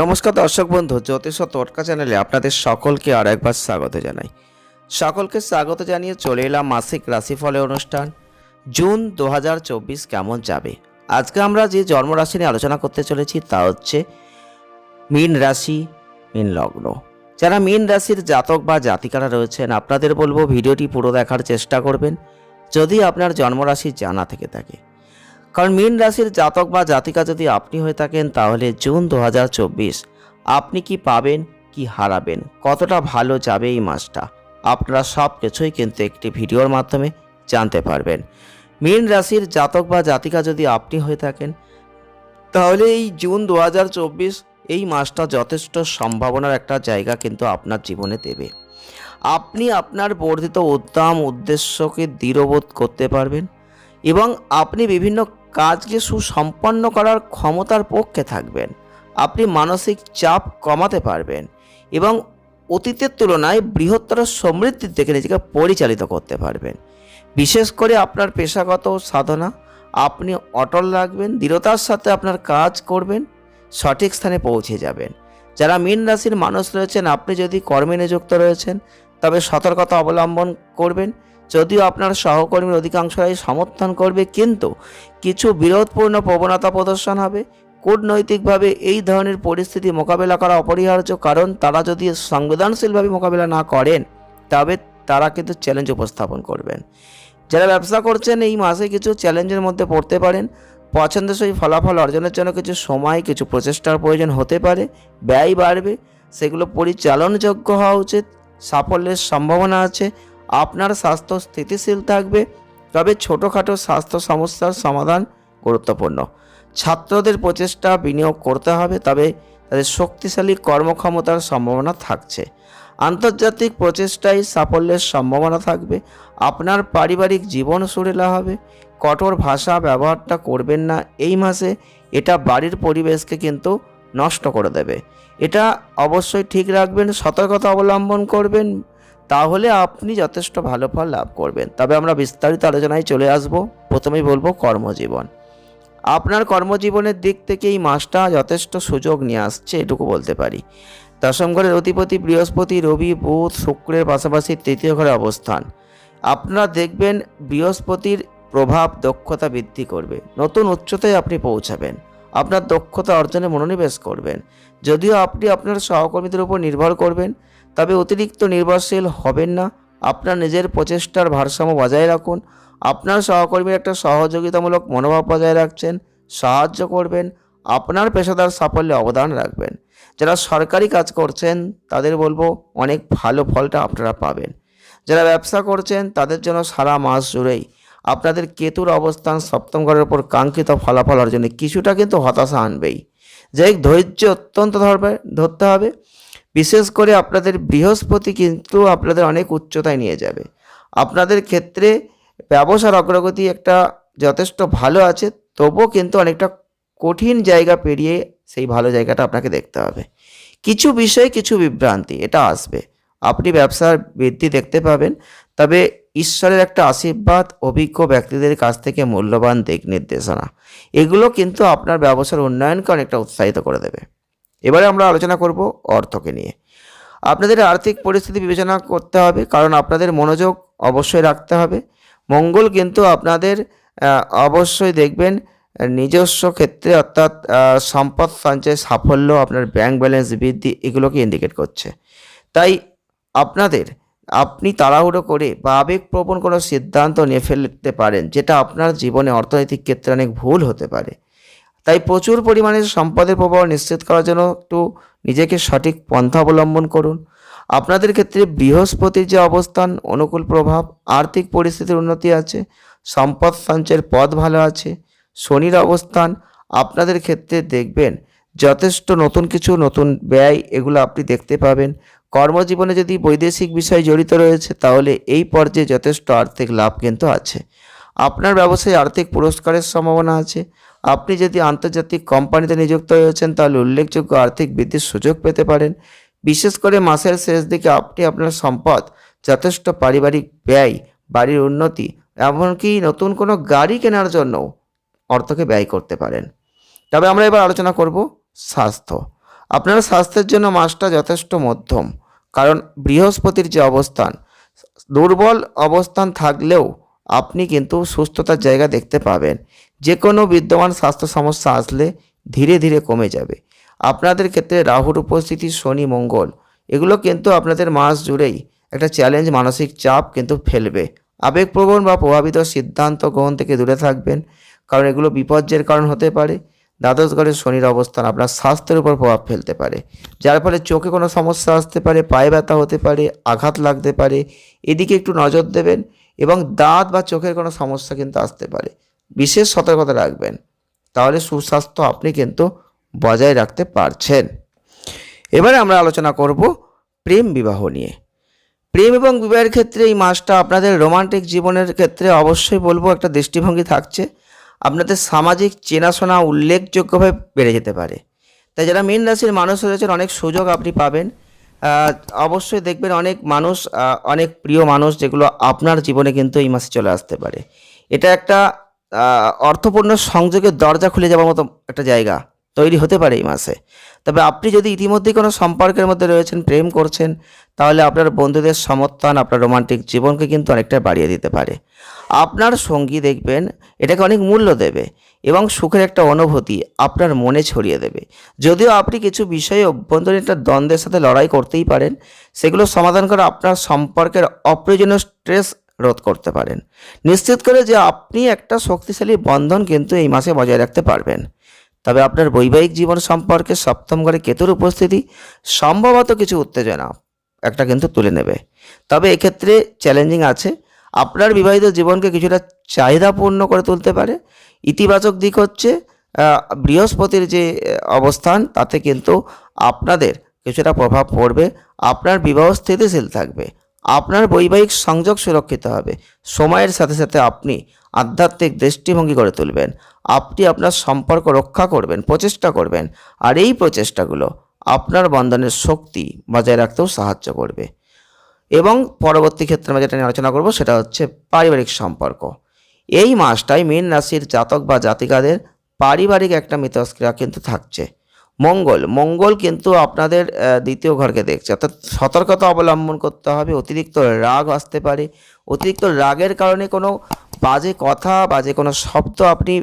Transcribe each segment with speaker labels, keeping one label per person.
Speaker 1: নমস্কার দর্শক বন্ধু, জ্যোতিষ তটকা চ্যানেলে আপনাদের সকলকে আর একবার স্বাগত জানাই। সকলকে স্বাগত জানিয়ে চলে এলাম মাসিক রাশিফলের অনুষ্ঠান। জুন দু হাজার চব্বিশ কেমন যাবে? আজকে আমরা যে জন্মরাশি নিয়ে আলোচনা করতে চলেছি তা হচ্ছে মীন রাশি, মীন লগ্ন। যারা মীন রাশির জাতক বা জাতিকারা রয়েছেন, আপনাদের বলব ভিডিওটি পুরো দেখার চেষ্টা করবেন। যদি আপনার জন্মরাশি জানা থেকে থাকে কারণ মীন রাশির জাতক বা জাতিকা যদি আপনি হয়ে থাকেন, তাহলে জুন দু হাজার চব্বিশ আপনি কি পাবেন, কি হারাবেন? কতটা ভালো যাবে এই মাসটা? আপনারা সব কিছুই কিন্তু একটি ভিডিওর মাধ্যমে জানতে পারবেন। মীন রাশির জাতক বা জাতিকা যদি আপনি হয়ে থাকেন, তাহলে এই জুন দু হাজার চব্বিশ এই মাসটা যথেষ্ট সম্ভাবনার একটা জায়গা কিন্তু আপনার জীবনে দেবে। আপনি আপনার বর্ধিত উদ্যম উদ্দেশ্যকে দৃঢ়বোধ করতে পারবেন এবং আপনি বিভিন্ন কাজকে সুসম্পন্ন করার ক্ষমতার পক্ষে থাকবেন। আপনি মানসিক চাপ কমাতে পারবেন এবং অতীতের তুলনায় বৃহত্তর সমৃদ্ধির দিকে নিজেকে পরিচালিত করতে পারবেন। বিশেষ করে আপনার পেশাগত সাধনা, আপনি অটল রাখবেন, দৃঢ়তার সাথে আপনার কাজ করবেন, সঠিক স্থানে পৌঁছে যাবেন। যারা মীন রাশির মানুষ রয়েছেন, আপনি যদি কর্মে নিযুক্ত রয়েছেন, তবে সতর্কতা অবলম্বন করবেন যদিও আপনার সহকর্মীর অধিকাংশরাই সমর্থন করবে, কিন্তু কিছু বিরোধপূর্ণ প্রবণতা প্রদর্শন হবে। কূটনৈতিকভাবে এই ধরনের পরিস্থিতি মোকাবেলা করা অপরিহার্য, কারণ তারা যদি সংবেদনশীলভাবে মোকাবেলা না করেন, তবে তারা কিন্তু চ্যালেঞ্জ উপস্থাপন করবেন। যারা ব্যবসা করছেন, এই মাসে কিছু চ্যালেঞ্জের মধ্যে পড়তে পারেন। পছন্দসই ফলাফল অর্জনের জন্য কিছু সময়, কিছু প্রচেষ্টার প্রয়োজন হতে পারে, ব্যয় বাড়বে, সেগুলো পরিচালনযোগ্য হওয়া উচিত, সাফল্যের সম্ভাবনা আছে আপনার স্বাস্থ্য স্থিতিশীল থাকবে, তবে ছোটোখাটো স্বাস্থ্য সমস্যার সমাধান গুরুত্বপূর্ণ। ছাত্রদের প্রচেষ্টা বিনিয়োগ করতে হবে, তবে তাদের শক্তিশালী কর্মক্ষমতার সম্ভাবনা থাকছে। আন্তর্জাতিক প্রচেষ্টায় সাফল্যের সম্ভাবনা থাকবে, আপনার পারিবারিক জীবন সুরেলা হবে, কঠোর ভাষা ব্যবহারটা করবেন না, এই মাসে এটা বাড়ির পরিবেশকে কিন্তু নষ্ট করে দেবে। এটা অবশ্যই ঠিক রাখবেন, সতর্কতা অবলম্বন করবেন তাহলে আপনি যথেষ্ট ভালো ফল লাভ করবেন। তবে আমরা বিস্তারিত আলোচনায় চলে আসব। প্রথমেই বলব কর্মজীবন। আপনার কর্মজীবনের দিক থেকে এই মাসটা যথেষ্ট সুযোগ নিয়ে আসছে, এটুকু বলতে পারি। দশম ঘরের অধিপতি বৃহস্পতি, রবি, বুধ, শুক্রের পাশাপাশি তৃতীয় ঘরে অবস্থান। আপনারা দেখবেন বৃহস্পতির প্রভাব দক্ষতা বৃদ্ধি করবে। নতুন উচ্চতায় আপনি পৌঁছাবেন। আপনার দক্ষতা অর্জনে মনোনিবেশ করবেন। যদিও আপনি আপনার সহকর্মীদের উপর নির্ভর করবেন তবে অতিরিক্ত নির্ভরশীল হবেন না। আপনার নিজের প্রচেষ্টার ভারসাম্য বজায় রাখুন। আপনার সহকর্মীর একটা সহযোগিতামূলক মনোভাব বজায় রাখছেন, সাহায্য করবেন, আপনার পেশাদার সাফল্যে অবদান রাখবেন। যারা সরকারি কাজ করছেন, তাদের বলব অনেক ভালো ফলটা আপনারা পাবেন। যারা ব্যবসা করছেন, তাদের জন্য সারা মাস জুড়েই আপনাদের কেতুর অবস্থান সপ্তম ঘরের উপর কাঙ্ক্ষিত ফলাফল অর্জনে কিছুটা কিন্তু হতাশা আনবেই। যাই ধৈর্য অত্যন্ত ধরবে, ধরতে হবে। বিশেষ করে আপনাদের বৃহস্পতি কিন্তু আপনাদের অনেক উচ্চতায় নিয়ে যাবে। আপনাদের ক্ষেত্রে ব্যবসার অগ্রগতি একটা যথেষ্ট ভালো আছে, তবুও কিন্তু অনেকটা কঠিন জায়গা পেরিয়ে সেই ভালো জায়গাটা আপনাকে দেখতে হবে। কিছু বিষয়ে, কিছু বিভ্রান্তি, এটা আসবে। আপনি ব্যবসার বৃদ্ধি দেখতে পাবেন, তবে ঈশ্বরের একটা আশীর্বাদ, অভিজ্ঞ ব্যক্তিদের কাছ থেকে মূল্যবান দিক নির্দেশনা, এগুলো কিন্তু আপনার ব্যবসার উন্নয়নকে অনেকটা উৎসাহিত করে দেবে। এবারে আমরা আলোচনা করব অর্থকে নিয়ে। আপনাদের আর্থিক পরিস্থিতি বিবেচনা করতে হবে, কারণ আপনাদের মনোযোগ অবশ্যই রাখতে হবে। মঙ্গল কিন্তু আপনাদের অবশ্যই দেখবেন, নিজস্ব ক্ষেত্রে অর্থাৎ সম্পদ সঞ্চয় সাফল্য, আপনার ব্যাংক ব্যালেন্স বৃদ্ধি, এগুলোকে ইন্ডিকেট করছে। তাই আপনাদের, আপনি তাড়াহুড়ো করে বা আবেগপ্রবণ কোনো সিদ্ধান্ত নিয়ে ফেলতে পারেন, যেটা আপনার জীবনে অর্থনৈতিক ক্ষেত্রে অনেক ভুল হতে পারে। তাই প্রচুর পরিমাণে সম্পদের প্রবাহ নিশ্চিত করার জন্য একটু নিজেকে সঠিক পন্থা অবলম্বন করুন। আপনাদের ক্ষেত্রে বৃহস্পতির যে অবস্থান, অনুকূল প্রভাব, আর্থিক পরিস্থিতির উন্নতি আছে, সম্পদ সঞ্চয়ের পথ ভালো আছে, শনির অবস্থান, আপনাদের ক্ষেত্রে দেখবেন যথেষ্ট নতুন কিছু, নতুন ব্যয় এগুলো আপনি দেখতে পাবেন। কর্মজীবনে যদি বৈদেশিক বিষয় জড়িত রয়েছে, তাহলে এই পর্যায়ে যথেষ্ট আর্থিক লাভ কিন্তু আছে। আপনার ব্যবসায় আর্থিক পুরস্কারের সম্ভাবনা আছে আপনি যদি আন্তর্জাতিক কোম্পানিতে নিযুক্ত হয়েছেন, তাহলে উল্লেখযোগ্য আর্থিক বৃদ্ধির সুযোগ পেতে পারেন। বিশেষ করে মাসের শেষ দিকে আপনি আপনার সম্পদ, যথেষ্ট পারিবারিক ব্যয়, বাড়ির উন্নতি, এমনকি নতুন কোনো গাড়ি কেনার জন্যও অর্থকে ব্যয় করতে পারেন। তবে আমরা এবার আলোচনা করব স্বাস্থ্য। আপনার স্বাস্থ্যের জন্য মাসটা যথেষ্ট মধ্যম, কারণ বৃহস্পতির যে অবস্থান, দুর্বল অবস্থান থাকলেও আপনি কিন্তু সুস্থতার জায়গা দেখতে পাবেন। যে কোনো বিদ্যমান স্বাস্থ্য সমস্যা আসলে ধীরে ধীরে কমে যাবে। আপনাদের ক্ষেত্রে রাহুর উপস্থিতি, শনি, মঙ্গল, এগুলো কিন্তু আপনাদের মাস জুড়েই একটা চ্যালেঞ্জ মানসিক চাপ কিন্তু ফেলবে। আবেগপ্রবণ বা প্রভাবিত সিদ্ধান্ত গ্রহণ থেকে দূরে থাকবেন, কারণ এগুলো বিপর্যয়ের কারণ হতে পারে। দ্বাদশ ঘরে শনির অবস্থান আপনার স্বাস্থ্যের উপর প্রভাব ফেলতে পারে, যার ফলে চোখে কোনো সমস্যা আসতে পারে, পায়ে ব্যথা হতে পারে, আঘাত লাগতে পারে। এদিকে একটু নজর দেবেন এবং দাঁত বা চোখের কোনো সমস্যা কিন্তু আসতে পারে। বিশেষ সতর্কতা রাখবেন। তাহলে সুস্বাস্থ্য আপনি কিন্তু বজায় রাখতে পারছেন। এবারে আমরা আলোচনা করব প্রেম বিবাহ নিয়ে। প্রেম এবং বিবাহের ক্ষেত্রে এই মাসটা আপনাদের রোমান্টিক জীবনের ক্ষেত্রে অবশ্যই বলব একটা দৃষ্টিভঙ্গি থাকছে। আপনাদের সামাজিক চেনাশোনা উল্লেখযোগ্যভাবে বেড়ে যেতে পারে। তাই যারা মীন রাশির মানুষ রয়েছেন অনেক সুযোগ আপনি পাবেন। অবশ্যই দেখবেন অনেক মানুষ অনেক প্রিয় মানুষ যেগুলো আপনার জীবনে কিন্তু এই মাসে চলে আসতে পারে। এটা একটা অর্থপূর্ণ সংযোগের দরজা খুলে যাওয়ার মতো একটা জায়গা তৈরি হতে পারে এই মাসে। তবে আপনি যদি ইতিমধ্যেই কোনো সম্পর্কের মধ্যে রয়েছেন, প্রেম করছেন, তাহলে আপনার বন্ধুদের সমর্থন, আপনার রোমান্টিক জীবনকে কিন্তু অনেকটা বাড়িয়ে দিতে পারে। আপনার সঙ্গী দেখবেন, এটাকে অনেক মূল্য দেবে এবং সুখের একটা অনুভূতি আপনার মনে ছড়িয়ে দেবে। যদিও আপনি কিছু বিষয়ে অভ্যন্তরীণ একটা দ্বন্দ্বের সাথে লড়াই করতেই পারেন, সেগুলো সমাধান করে আপনার সম্পর্কের অপ্রয়োজনীয় স্ট্রেস রোধ করতে পারেন। নিশ্চিত করে যে আপনি একটা শক্তিশালী বন্ধন কিন্তু এই মাসে বজায় রাখতে পারবেন। তবে আপনার বৈবাহিক জীবন সম্পর্কে সপ্তম ঘরে কেতুর উপস্থিতি, সম্ভবত কিছু উত্তেজনা, একটা কিন্তু তুলে নেবে। তবে এক্ষেত্রে চ্যালেঞ্জিং আছে। আপনার বিবাহিত জীবনকে কিছুটা চাহিদাপূর্ণ করে তুলতে পারে। ইতিবাচক দিক হচ্ছে বৃহস্পতির যে অবস্থান, তাতে কিন্তু আপনাদের কিছুটা প্রভাব পড়বে। আপনার বিবাহ স্থিতিশীল থাকবে। আপনার বৈবাহিক সংযোগ সুরক্ষিত হবে। সময়ের সাথে সাথে আপনি আধ্যাত্মিক দৃষ্টিভঙ্গি করে তুলবেন। আপনি আপনার সম্পর্ক রক্ষা করবেন, প্রচেষ্টা করবেন। আর এই প্রচেষ্টাগুলো আপনার বন্ধনের শক্তি বজায় রাখতেও সাহায্য করবে। এবং পরবর্তী ক্ষেত্রে আমরা যেটা নিয়ে আলোচনা করব, সেটা হচ্ছে পারিবারিক সম্পর্ক। এই মাসটাই মীন রাশির জাতক বা জাতিকাদের পারিবারিক একটা মিথস্ক্রিয়া কিন্তু থাকছে। মঙ্গল। মঙ্গল কিন্তু আপনাদের দ্বিতীয় ঘরকে দেখছে। অর্থাৎ সতর্কতা অবলম্বন করতে হবে, অতিরিক্ত রাগ আসতে পারে। অতিরিক্ত রাগের কারণে কোনো বাজে কথা, বাজে কোনো শব্দ আপনি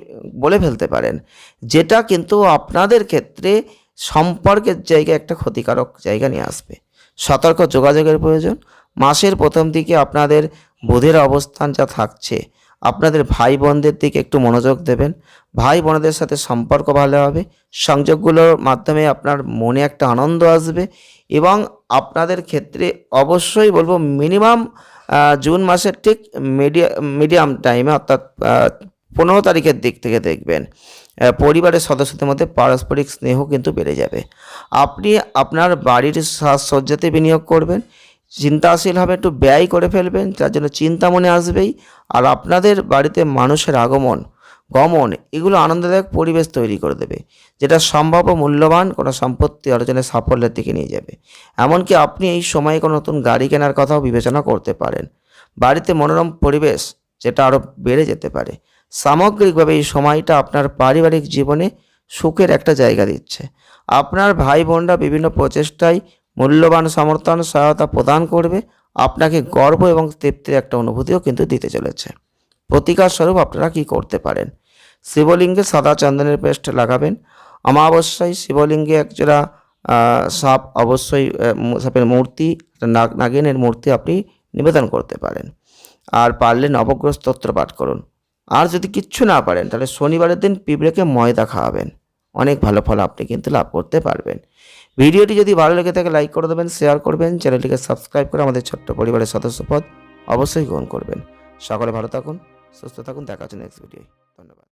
Speaker 1: বলে ফেলতে পারেন। যেটা কিন্তু আপনাদের ক্ষেত্রে সম্পর্কের জায়গায় একটা ক্ষতিকারক জায়গা নিয়ে আসবে। সতর্ক যোগাযোগের প্রয়োজন। মাসের প্রথম দিকে আপনাদের বোধের অবস্থান যা থাকছে আপনাদের ভাই বোনদের দিকে একটু মনোযোগ দেবেন। ভাই বোনদের সাথে সম্পর্ক ভালো হবে। সংযোগগুলোর মাধ্যমে আপনার মনে একটা আনন্দ আসবে এবং আপনাদের ক্ষেত্রে অবশ্যই বলব মিনিমাম জুন মাসের ঠিক মিডিয়া মিডিয়াম টাইমে অর্থাৎ পনেরো তারিখের দিক থেকে দেখবেন পরিবারের সদস্যদের মধ্যে পারস্পরিক স্নেহ কিন্তু বেড়ে যাবে। আপনি আপনার বাড়ির সাজসজ্জাতে বিনিয়োগ করবেন চিন্তাশীল হবে একটু ব্যয় করে ফেলবেন, যার জন্য চিন্তা মনে আসবেই। আর আপনাদের বাড়িতে মানুষের আগমন, গমন, এগুলো আনন্দদায়ক পরিবেশ তৈরি করে দেবে, যেটা সম্ভাব্য মূল্যবান কোনো সম্পত্তি অর্জনের সাফল্যের দিকে নিয়ে যাবে। এমনকি আপনি এই সময়ে কোনো নতুন গাড়ি কেনার কথাও বিবেচনা করতে পারেন। বাড়িতে মনোরম পরিবেশ, যেটা আরও বেড়ে যেতে পারে। সামগ্রিকভাবে এই সময়টা আপনার পারিবারিক জীবনে সুখের একটা জায়গা দিচ্ছে। আপনার ভাই বোনরা বিভিন্ন প্রচেষ্টায় মূল্যবান সমর্থন, সহায়তা প্রদান করবে। আপনাকে গর্ব এবং তৃপ্তির একটা অনুভূতিও কিন্তু দিতে চলেছে। প্রতিকার স্বরূপ আপনারা কি করতে পারেন? শিবলিঙ্গে সাদা চন্দনের পেস্ট লাগাবেন। অমাবস্যায় শিবলিঙ্গে একজোড়া সাপ অবশ্যই সাপের মূর্তি নাগিনের মূর্তি আপনি নিবেদন করতে পারেন। আর পারলে নবগ্রহ স্তোত্র পাঠ করুন। আর যদি কিচ্ছু না পারেন, তাহলে শনিবারের দিন পিঁপড়েকে ময়দা খাওয়াবেন। অনেক ভালো ফল আপনি কিন্তু লাভ করতে পারবেন। ভিডিওটি যদি ভালো লেগে থাকে লাইক করে দেবেন শেয়ার করবেন চ্যানেলটিকে সাবস্ক্রাইব করে আমাদের ছোট্ট পরিবারের সদস্যপদ অবশ্যই গ্রহণ করবেন। সকলে ভালো থাকুন, সুস্থ থাকুন, দেখা হচ্ছে নেক্সট ভিডিও ধন্যবাদ।